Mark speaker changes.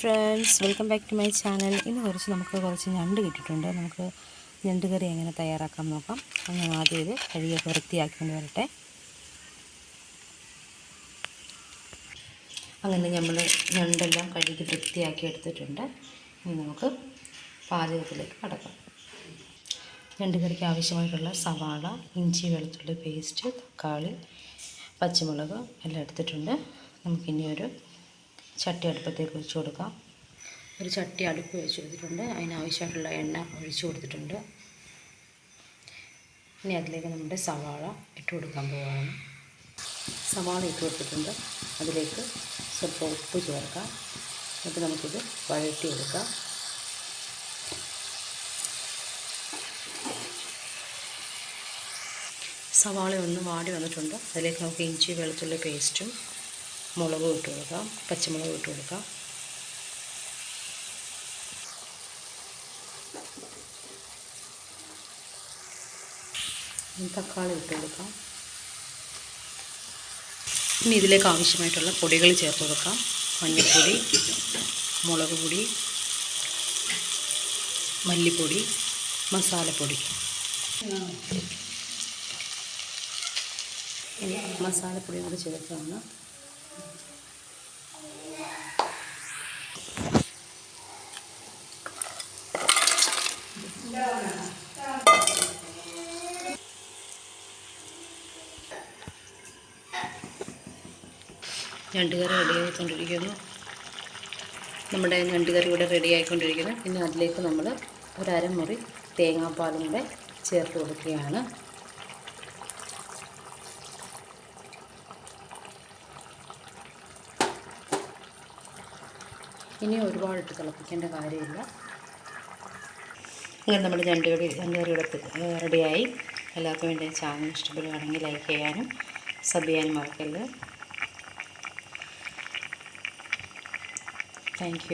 Speaker 1: Friends welcome back to my channel ഇന്ന് കുറച്ച് നമുക്ക് കുറച്ച് ഞണ്ട് കിട്ടിയിട്ടുണ്ട്. നമുക്ക് ഞണ്ട് കറി എങ്ങനെ തയ്യാറാക്കാൻ നോക്കാം. അങ്ങനെ ആദ്യം ഇത് കഴുകിയൊക്കെ വൃത്തിയാക്കിക്കൊണ്ട് വരട്ടെ. അങ്ങനെ നമ്മൾ ഞണ്ടെല്ലാം കഴുകി വൃത്തിയാക്കി എടുത്തിട്ടുണ്ട്. ഇനി നമുക്ക് പാചകത്തിലേക്ക് കടക്കാം. ഞണ്ട് കറിക്ക് ആവശ്യമായിട്ടുള്ള സവാള ഇഞ്ചി വെളുത്തുള്ളി പേസ്റ്റ് തക്കാളി പച്ചമുളക് എല്ലാം എടുത്തിട്ടുണ്ട്. നമുക്കിനി ഒരു ചട്ടി അടുപ്പത്തേക്ക് വെച്ച് കൊടുക്കാം. ഒരു ചട്ടി അടുപ്പ് വെച്ച് കൊടുത്തിട്ടുണ്ട്. അതിനാവശ്യമായിട്ടുള്ള എണ്ണ ഒഴിച്ചു കൊടുത്തിട്ടുണ്ട്. ഇനി അതിലേക്ക് നമ്മുടെ സവാള ഇട്ട് കൊടുക്കാൻ പോവാണ്. സവാള ഇട്ട് കൊടുത്തിട്ടുണ്ട്. അതിലേക്ക് സ്വല്പം ഉപ്പ് ചേർക്കാം. എന്നിട്ട് നമുക്കിത് വഴറ്റി എടുക്കാം സവാള ഒന്ന് വാടി വന്നിട്ടുണ്ട്. അതിലേക്ക് നമുക്ക് ഇഞ്ചി വെളുത്തുള്ളി പേസ്റ്റും മുളകും ഇട്ട് കൊടുക്കാം പച്ചമുളക് ഇട്ട് കൊടുക്കാം. തക്കാളി ഇട്ട് കൊടുക്കാം. ഇനി ഇതിലേക്ക് ആവശ്യമായിട്ടുള്ള പൊടികൾ ചേർത്ത് കൊടുക്കാം. മഞ്ഞൾപ്പൊടി മുളക് പൊടി മല്ലിപ്പൊടി മസാലപ്പൊടി. മസാലപ്പൊടി കൂടി ചേർത്താണ് ഞണ്ടുകറി റെഡി ആയിക്കൊണ്ടിരിക്കുന്നു. നമ്മുടെ ഞണ്ടുകറി ഇവിടെ റെഡി ആയിക്കൊണ്ടിരിക്കുന്നു. പിന്നെ അതിലേക്ക് നമ്മൾ ഒരു അരമുറി തേങ്ങാപ്പാലും കൂടെ ചേർത്ത് കൊടുക്കുകയാണ്. ഇനി ഒരുപാടിട്ട് തിളപ്പിക്കേണ്ട കാര്യമില്ല. അങ്ങനെ നമ്മുടെ ഞണ്ടുകറി ഞണ്ടുകറി എടുത്ത് റെഡിയായി. എല്ലാവർക്കും വേണ്ടി ചാനൽ ഇഷ്ടപ്പെടുകയാണെങ്കിൽ ലൈക്ക് ചെയ്യാനും സബ് ചെയ്യാനും മറക്കല്ലേ താങ്ക്